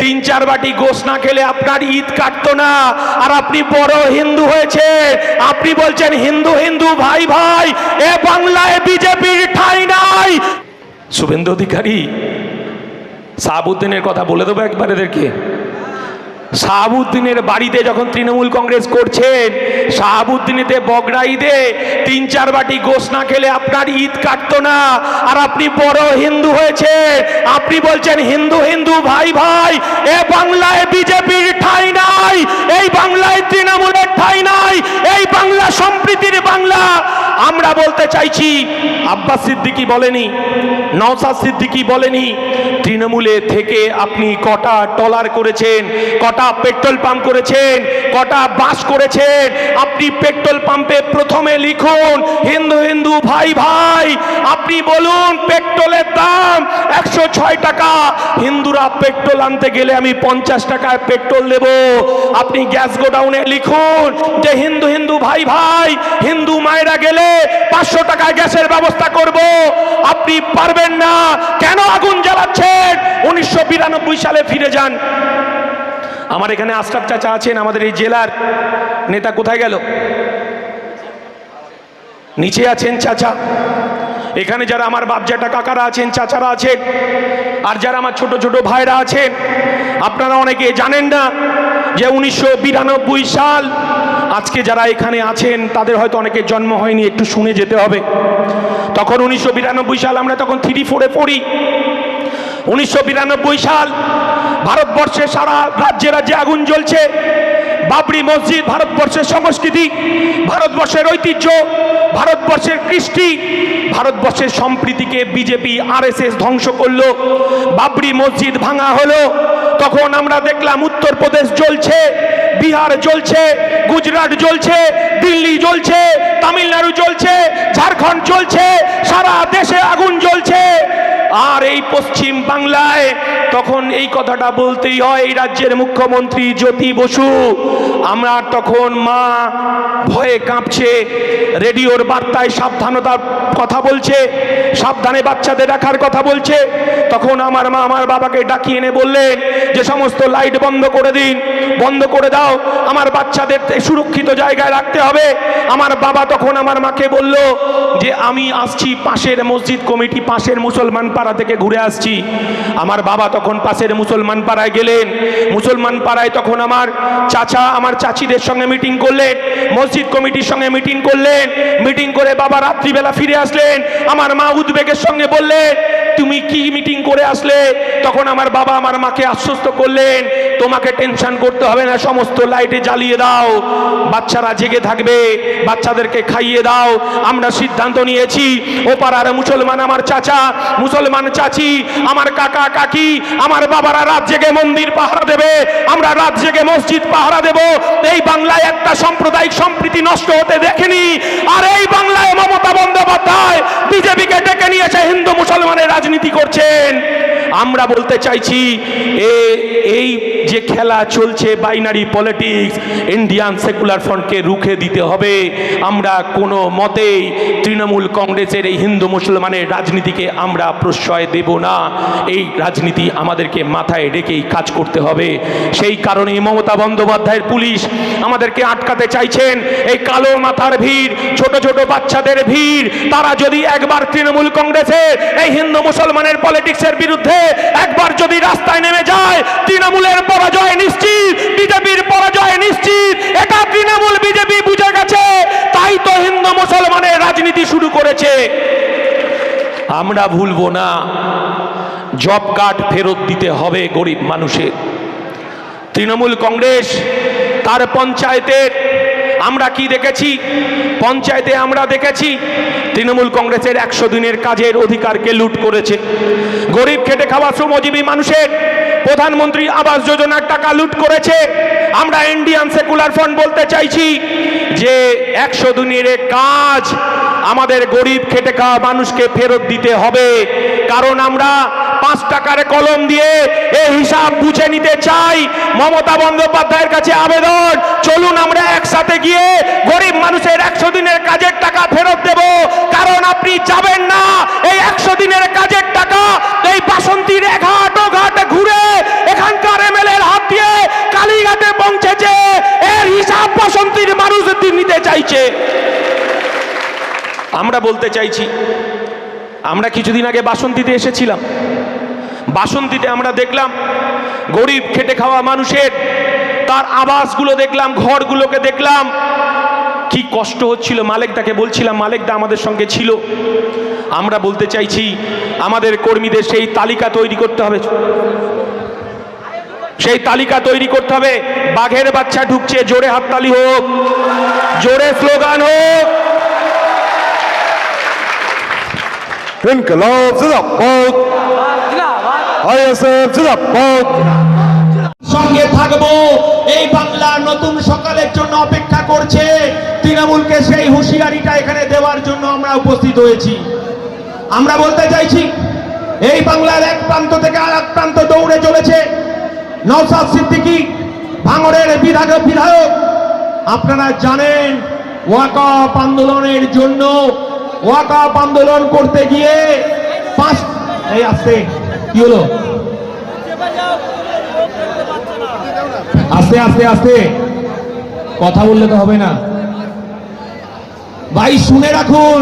তিন, চার বাটি গোস না খেলে আপনার ঈদ কাটতো না। আর আপনি বড় হিন্দু হয়েছে আপনি বলছেন, হিন্দু হিন্দু, ভাই ভাই, এ বাংলায় বিজেপির ঠাই নাই। শুভেন্দু অধিকারী, সাহাবুদ্দিনের কথা বলে দেবো একবার এদেরকে। শাহাবুদ্দিনের বাড়িতে যখন তৃণমূল কংগ্রেস করছেন শাহাবুদ্দিনেতে বগড়াইদে তিন চার বাটি গোস না খেলে আপনার ঈদ কাটতো না। আর আপনি বড় হিন্দু হয়েছে, আপনি বলছেন, হিন্দু হিন্দু, ভাই ভাই, এ বাংলায় বিজেপির ঠাঁই নাই, এই বাংলায় তৃণমূলের ঠাঁই নাই, এই বাংলা সম্প্রীতির বাংলা আমরা বলতে চাইছি, আব্বাস সিদ্দিকি বলেনি নওসাদ সিদ্দিকি বলেনি, তৃণমূলে থেকে আপনি কটা টলার করেছেন, কটা পেট্রোল পাম্প করেছেন, কটা বাস করেছেন, আপনি পেট্রোল পাম্পে প্রথমে লিখুন, হিন্দু হিন্দু ভাই ভাই, আপনি বলুন পেট্রোলের দাম একশো ছয় টাকা, হিন্দুরা পেট্রোল আনতে গেলে আমি পঞ্চাশ টাকায় পেট্রোল দেব আপনি গ্যাস গোডাউনে লিখুন যে হিন্দু হিন্দু ভাই ভাই, হিন্দু মায়েরা গেলে পাঁচশো টাকায় গ্যাসের ব্যবস্থা করব। আপনি পারবেন না। কেন আগুন জ্বালাচ্ছেন? উনিশশো বিরানব্বই সালে ফিরে যান। আমার এখানে আশরাফ চাচা আছেন, আমাদের এই জেলার নেতা কোথায় গেল? নিচে আছেন চাচা। এখানে যারা আমার বাপজাটা কাকারা আছেন, চাচারা আছেন, আর যারা আমার ছোট ছোট ভাইরা আছেন, আপনারা অনেকে জানেন না যে উনিশশো বিরানব্বই সাল আজকে যারা এখানে আছেন, তাদের হয়তো অনেকের জন্ম হয়নি, একটু শুনে যেতে হবে। তখন উনিশশো বিরানব্বই সাল আমরা তখন থ্রি ফোরে পড়ি। উনিশশো বিরানব্বই সাল ভারতবর্ষে সারা রাজ্যে রাজ্যে আগুন জ্বলছে। বাবরি মসজিদ, ভারতবর্ষের সংস্কৃতি, ভারতবর্ষের ঐতিহ্য ভারতবর্ষের কৃষ্টি, ভারতবর্ষের সম্প্রীতিকে বিজেপি, আরএসএস ধ্বংস করল, বাবরি মসজিদ ভাঙা হলো, তখন আমরা দেখলাম উত্তরপ্রদেশ জ্বলছে, বিহার জ্বলছে, গুজরাট জ্বলছে, দিল্লি জ্বলছে, তামিলনাড়ু জ্বলছে, ঝাড়খণ্ড জ্বলছে, সারা দেশে আগুন জ্বলছে। আর এই পশ্চিম বাংলায় তখন এই কথাটা বলতেই হয়, এই রাজ্যের মুখ্যমন্ত্রী জ্যোতি বসু। আমরা তখন মা ভয়ে কাঁপছে, রেডিওর বার্তায় সাবধানতার কথা বলছে, সাবধানে বাচ্চাদের রাখার কথা বলছে তখন আমার মা আমার বাবাকে ডাকিয়ে এনে বললেন যে সমস্ত লাইট বন্ধ করে দিন, বন্ধ করে দাও। আমার বাচ্চাদের সুরক্ষিত জায়গায় রাখতে হবে। আমার বাবা তখন আমার মাকে বলল, যে আমি আসছি পাশের মসজিদ কমিটি, পাশের মুসলমান পাড়া থেকে ঘুরে আসছি। আমার বাবা তখন পাশের মুসলমান পাড়ায় গেলেন। মুসলমান পাড়ায় তখন আমার চাচা, আমার চাচিদের সঙ্গে মিটিং করলেন। মসজিদ কমিটির সঙ্গে মিটিং করলেন। মিটিং করে বাবা রাত্রিবেলা ফিরে আসলেন। আমার মা উদ্বেগের সঙ্গে বললেন তুমি কি মিটিং করে আসলে? তখন আমার বাবা আমার মাকে আশ্বস্ত করলেন তোমাকে টেনশন করতে হবে না, সমস্ত লাইটে জ্বালিয়ে দাও। বাচ্চারা জেগে থাকবে, বাচ্চাদেরকে খাইয়ে দাও। আমরা সিদ্ধান্ত নিয়েছি ও পাড়ার মুসলমান আমার চাচা, মুসলমান চাচি, আমার কাকা কাকি, আমার বাবারা রাত জেগে মন্দির পাহারা দেবে, আমরা রাত জেগে মসজিদ পাহারা দেব। এই বাংলায় একটা সাম্প্রদায়িক সম্প্রীতি নষ্ট হতে দেখেনি। আর এই বাংলায় মমতা বন্দ্যোপাধ্যায় বিজেপিকে ডেকে নিয়েছে, হিন্দু মুসলমানের রাজনীতি করছেন। আমরা বলতে চাইছি, এ, এই যে খেলা চলছে বাইনারি পলিটিক্স ইন্ডিয়ান সেকুলার ফ্রন্টকে রুখে দিতে হবে। আমরা কোনো মতেই তৃণমূল কংগ্রেসের এই হিন্দু মুসলমানের রাজনীতিকে আমরা প্রশ্রয় দেব না। এই রাজনীতি আমাদেরকে মাথায় রেখেই কাজ করতে হবে। সেই কারণে মমতা বন্দ্যোপাধ্যায়ের পুলিশ আমাদেরকে আটকাতে চাইছেন। এই কালো মাথার ভিড়, ছোট ছোট বাচ্চাদের ভিড়, তারা যদি একবার তৃণমূল কংগ্রেসের, এই হিন্দু মুসলমানের পলিটিক্সের বিরুদ্ধে একবার যদি রাস্তায় নেমে যায়, তৃণমূলের পরাজয় নিশ্চিত, বিজেপির পরাজয় নিশ্চিত, এটা তৃণমূল, বিজেপি বুঝে গেছে, তাই তো হিন্দু মুসলমানের রাজনীতি শুরু করেছে। আমরা ভুলবো না, জব কার্ড ফেরত দিতে হবে গরিব মানুষের। তৃণমূল কংগ্রেস, তার পঞ্চায়েতের আমরা কি দেখেছি? পঞ্চায়েতে আমরা দেখেছি, তৃণমূল কংগ্রেসের একশো দিনের কাজের অধিকারকে লুট করেছে। গরিব খেটে খাওয়া শ্রমজীবী মানুষের প্রধানমন্ত্রী আবাস যোজনার টাকা লুট করেছে। আমরা ইন্ডিয়ান সেকুলার ফ্রন্ট বলতে চাইছি যে একশো দিনের কাজ আমাদের গরিব খেটে খাওয়া মানুষকে ফেরত দিতে হবে। কারণ আমরা পাঁচ টাকার কলম দিয়ে হিসাব বুঝে নিতে চাই। মমতা বন্দ্যোপাধ্যায়ের কাছে আবেদন। চলুন আমরা একসাথে গিয়ে গরিব মানুষের একশো দিনের কাজের টাকা ফেরত দেব। কারণ আপনি যাবেন না। এই একশো দিনের কাজের টাকা এই বাসন্তীর ঘাট ও ঘাট ঘুরে এখানকার এমএলএর হাত দিয়ে কালীঘাটে পৌঁছেছে। এর হিসাব বাসন্তীর মানুষ নিতে চাইছে। আমরা বলতে চাইছি, আমরা কিছুদিন আগে বাসন্তীতে এসেছিলাম। বাসন্তীতে আমরা দেখলাম, গরিব খেটে খাওয়া মানুষের, তার আবাসগুলো দেখলাম, ঘরগুলোকে দেখলাম। কি কষ্ট হচ্ছিল মালেকদাকে বলছিলাম মালেকদা আমাদের সঙ্গে ছিল। আমরা বলতে চাইছি, আমাদের কর্মীদের সেই তালিকা তৈরি করতে হবে। সেই তালিকা তৈরি করতে হবে। বাঘের বাচ্চা ঢুকছে, জোরে হাততালি হোক, জোরে স্লোগান হোক। ইনকলাব জিন্দাবাদ সঙ্গে থাকব। এই বাংলা নতুন সকালের জন্য অপেক্ষা করছে। তৃণমূলকে সেই হুঁশিয়ারিটা এখানে দেওয়ার জন্য আমরা উপস্থিত হয়েছি। আমরা বলতে চাইছি, এই বাংলার এক প্রান্ত থেকে আর এক প্রান্ত দৌড়ে চলেছে নওসাদ সিদ্দিকী, ভাঙড়ের বিধায়ক বিধায়ক। আপনারা জানেন ওয়াকআপ আন্দোলনের জন্য ওয়াকআপ আন্দোলন করতে গিয়ে পাঁচ এই আসতে। কি হলো? আস্তে আস্তে আস্তে। কথা বললে তো হবে না। ভাই, শুনে রাখুন,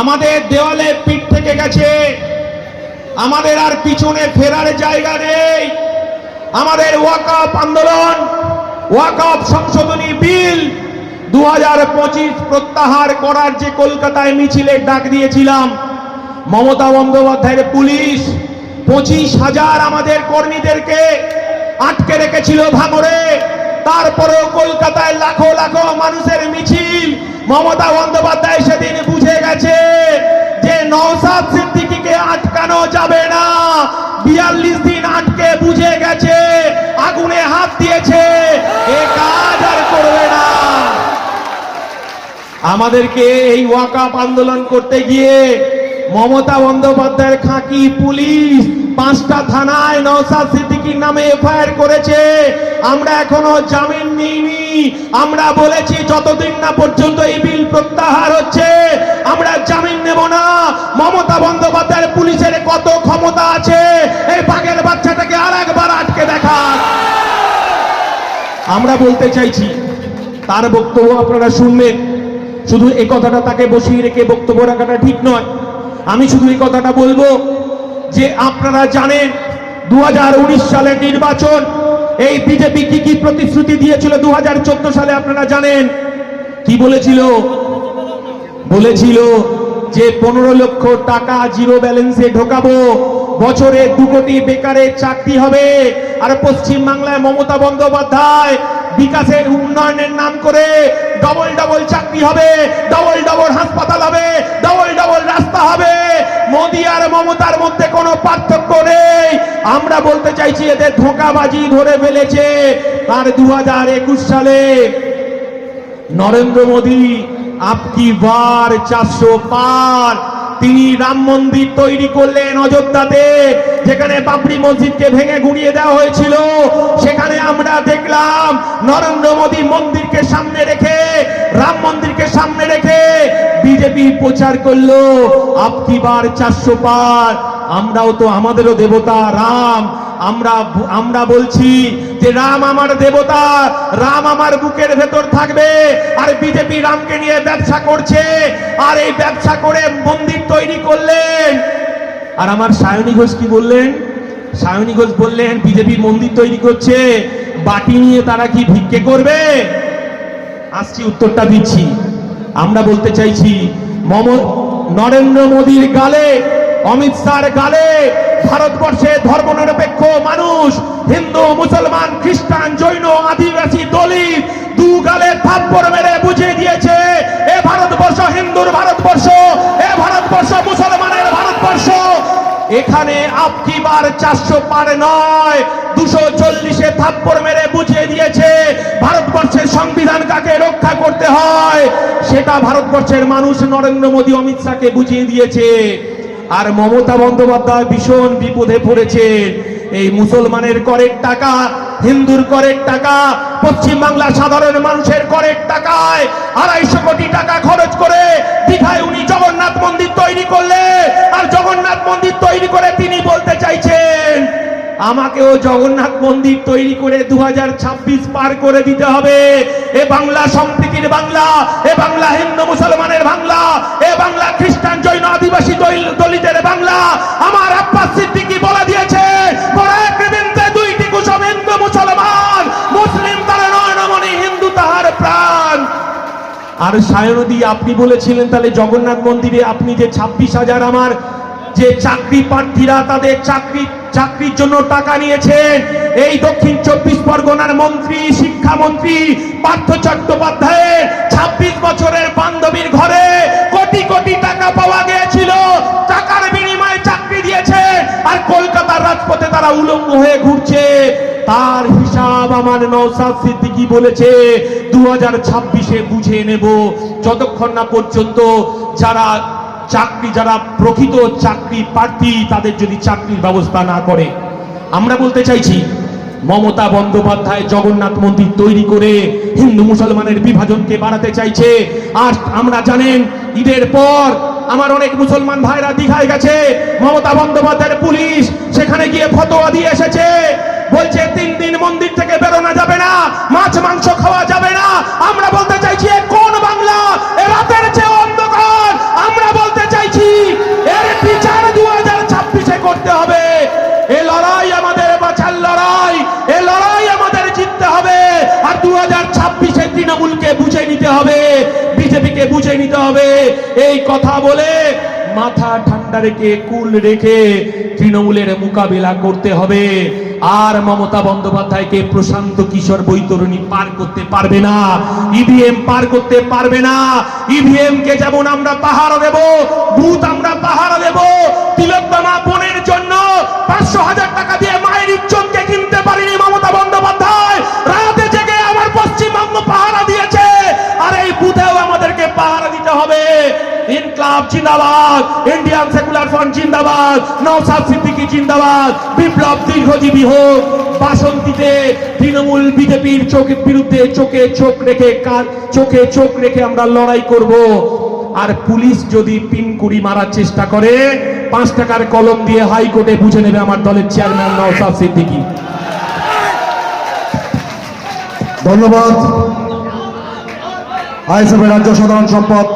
আমাদের দেওয়ালে পিঠ থেকে গেছে। আমাদের আর পিছনে ফেরার জায়গা নেই। আমাদের ওয়াকআপ আন্দোলন ওয়াকআপ সংশোধনী বিল দু হাজার পঁচিশ প্রত্যাহার করার যে কলকাতায় মিছিলের ডাক দিয়েছিলাম, মমতা বন্দ্যোপাধ্যায়ের পুলিশ পঁচিশ হাজার আমাদের কর্মীদেরকে আটকে রেখেছিল ভাঙড়ে তারপরেও কলকাতায় লাখো লাখো মানুষের মিছিল। মমতা বন্দ্যোপাধ্যায় সেদিন বুঝে গেছে যে নওসাদ সিদ্দিকিকে আটকানো যাবে না। বিয়াল্লিশ দিন আটকে বুঝে গেছে, আগুনে হাত দিয়েছে, এ কাজ আর করবে না। আমাদেরকে এই ওয়াকাপ আন্দোলন করতে গিয়ে মমতা বন্দ্যোপাধ্যায়ের খাঁকি পুলিশ পাঁচটা থানায় নওসাদ সিদ্দিকীর নামে এফআইআর করেছে। আমরা এখনও জামিন নিইনি। আমরা বলেছি যতদিন না পর্যন্ত এই বিল প্রত্যাহার হচ্ছে, আমরা জামিন নেব না। মমতা বন্দ্যোপাধ্যায়ের পুলিশের কত ক্ষমতা আছে, এই বাঘের বাচ্চাটাকে আর একবার আটকে দেখা আমরা বলতে চাইছি, তার বক্তব্য আপনারা শুনবেন। শুধু এই কথাটা তাকে বসিয়ে রেখে বক্তব্য রাখাটা ঠিক নয় আমি শুধু এই কথাটা বলব যে আপনারা জানেন দু সালের নির্বাচন, এই বিজেপি কি কি প্রতিশ্রুতি দিয়েছিল দু সালে আপনারা জানেন? কি বলেছিল? বলেছিল যে পনেরো লক্ষ টাকা জিরো ব্যালেন্সে ঢোকাবো, বছরে দু কোটি বেকারের চাকরি হবে। আর পশ্চিম বাংলায় মমতা বন্দ্যোপাধ্যায় বিকাশের উন্নয়নের নাম করে ডবল ডবল চাকরি হবে, ডবল ডবল হাসপাতাল হবে, ডবল ডবল রাস্তা হবে। মোদী আর মমতার মধ্যে কোনো পার্থক্য নেই। আমরা বলতে চাইছি এদের ধোঁকাবাজি ধরে ফেলেছে। আর দু হাজার একুশ সালে নরেন্দ্র মোদী আপকি বার চারশো পার। তিনি রাম মন্দির তৈরি করলেন অযোধ্যাতে। যেখানে বাবরি মসজিদকে ভেঙে গুড়িয়ে দেওয়া হয়েছিল, সেখানে আমরা দেখলাম নরেন্দ্র মোদী মন্দিরকে সামনে রেখে, রাম মন্দিরকে সামনে রেখে বিজেপি প্রচার করল। আপকি বার চারশো পার? আমরাও তো আমাদেরও দেবতা, রাম। আমরা আমরা বলছি যে রাম আমার দেবতা, রাম আমার বুকের ভেতর থাকবে। আর বিজেপি রামকে নিয়ে ব্যবসা করছে। আর এই ব্যবসা করে মন্দির তৈরি করলেন। আর আমার সায়নী ঘোষ কি বললেন? সায়নী ঘোষ বললেন বিজেপি মন্দির তৈরি করছে, বাটি নিয়ে তারা কি ভিক্ষে করবে? আসছি উত্তরটা দিচ্ছি। আমরা বলতে চাইছি, মম নরেন্দ্র মোদীর গালে, অমিত শাহর গালে, ভারতবর্ষে ধর্মনিরপেক্ষ মানুষ, হিন্দু, মুসলমান, খ্রিস্টান, জৈন, আদিবাসী, দলিত দু গালে থাপ্পড় মেরে বুঝিয়ে দিয়েছে। এ ভারতবর্ষ হিন্দুর ভারতবর্ষ, এ ভারতবর্ষ মুসলমানের ভারতবর্ষ। এখানে আপকি বার চারশো পার নয়, দুশো চল্লিশে থাপ্পড় মেরে বুঝিয়ে দিয়েছে। ভারতবর্ষের সংবিধান কাকে রক্ষা করতে হয়, সেটা ভারতবর্ষের মানুষ নরেন্দ্র মোদী, অমিত শাহকে বুঝিয়ে দিয়েছে। আর মমতা বন্দ্যোপাধ্যায় ভীষণ বিপদে পড়েছেন এই মুসলমানের করের টাকা, হিন্দুর করের টাকা পশ্চিম বাংলা সাধারণ মানুষের করের টাকায় আড়াইশো কোটি টাকা খরচ করে দীঘায় উনি জগন্নাথ মন্দির তৈরি করলে। আর জগন্নাথ মন্দির তৈরি করে তিনি বলতে চাইছেন, আমাকেও জগন্নাথ মন্দির তৈরি করে দু হাজার ছাব্বিশ পার করে দিতে হবে। এ বাংলা সম্প্রীতি পার্টির বাংলা, এ বাংলা হিন্দু মুসলমানের বাংলা, এ বাংলা খ্রিস্টান জৈন আদিবাসী দল- দলিতের বাংলা। আমার আব্বাস সিদ্দিকী বলে দিয়েছে আর সায়নদী আপনি বলেছিলেন তাহলে জগন্নাথ মন্দিরে আপনি যে ছাব্বিশ হাজার আমার যে চাকরি প্রার্থীরা তাদের চাকরি, চাকরির জন্য টাকা নিয়েছেন, এই দক্ষিণ চব্বিশ পরগনার মন্ত্রী, শিক্ষামন্ত্রী পার্থ চট্টোপাধ্যায়ের ছাব্বিশ বছরের বান্ধবীর ঘরে কোটি কোটি টাকা পাওয়া গিয়েছিল, টাকার বিনিময়ে চাকরি দিয়েছে আর কলকাতার রাজপথে তারা উলঙ্গ হয়ে ঘুরছে, তার হিসাব আমার নৌসাদ সিদ্দিকি বলেছে দু হাজার ছাব্বিশে বুঝে নেব। যতক্ষণ না পর্যন্ত যারা চাকরি, যারা প্রকৃত চাকরি প্রার্থী, তাদের যদি চাকরির ব্যবস্থা না করে। আমরা বলতে চাইছি, মমতা বন্দ্যোপাধ্যায় জগন্নাথ মন্দির তৈরি করে হিন্দু মুসলমানের বিভাজনকে বাড়াতে চাইছে। আর আমরা জানেন, ঈদের পর আমার অনেক মুসলমান ভাইরা দীঘায় গেছে। মমতা বন্দ্যোপাধ্যায়ের পুলিশ সেখানে গিয়ে ফতোয়া দিয়ে এসেছে। বলছে, তিন দিন মন্দির থেকে বেরোনো যাবে না, মাছ, মাংস খাওয়া যাবে না। আমরা বলতে চাইছি কোন বাংলা? এ রাতের চেয়ে অন্ধকার। আমরা বলতে চাইছি, এর বিচার দু হাজার ছাব্বিশে করতে হবে। এ লড়াই আমাদের বাঁচার লড়াই। এ লড়াই আমাদের জিততে হবে। আর দু হাজার ছাব্বিশে তৃণমূলকে বুঝে নিতে হবে, বিজেপিকে বুঝে নিতে হবে। এই কথা বলে মাথা ঠান্ডা রেখে, কুল রেখে তৃণমূলের মোকাবিলা করতে হবে। আর মমতা বন্দ্যোপাধ্যায়কে প্রশান্ত কিশোর বৈতরণী পার করতে পারবে না ইভিএম পার করতে পারবে না ইভিএম কে যেমন আমরা পাহারা দেব বুথ আমরা পাহারা দেব তিলোত্তমা বোনের জন্য পাঁচশো হাজার টাকা দিয়ে মায়ের ইজ্জতকে কিনতে পারিনি মমতা বন্দ্যোপাধ্যায়। রাতে জেগে আমার পশ্চিমবঙ্গ পাহারা দিয়েছে দিতে হবে। ইনকলাব জিন্দাবাদ, ইন্ডিয়ান সেকুলার ফ্রন্ট জিন্দাবাদ নওসাদ সিদ্দিকী জিন্দাবাদ, বিপ্লব দীর্ঘজীবী হোক। বাসন্তীতে তৃণমূল বিজেপির চোখের বিরুদ্ধে চোখে চোখ রেখে কার চোখে চোখ রেখে আমরা লড়াই করব। আর পুলিশ যদি পিনকুড়ি মারার চেষ্টা করে, পাঁচ টাকার কলম দিয়ে হাইকোর্টে বুঝে নেবে আমার দলের চেয়ারম্যান নওসাদ সিদ্দিকি। ধন্যবাদ। আইএসএফের রাজ্য সাধারণ সম্পাদক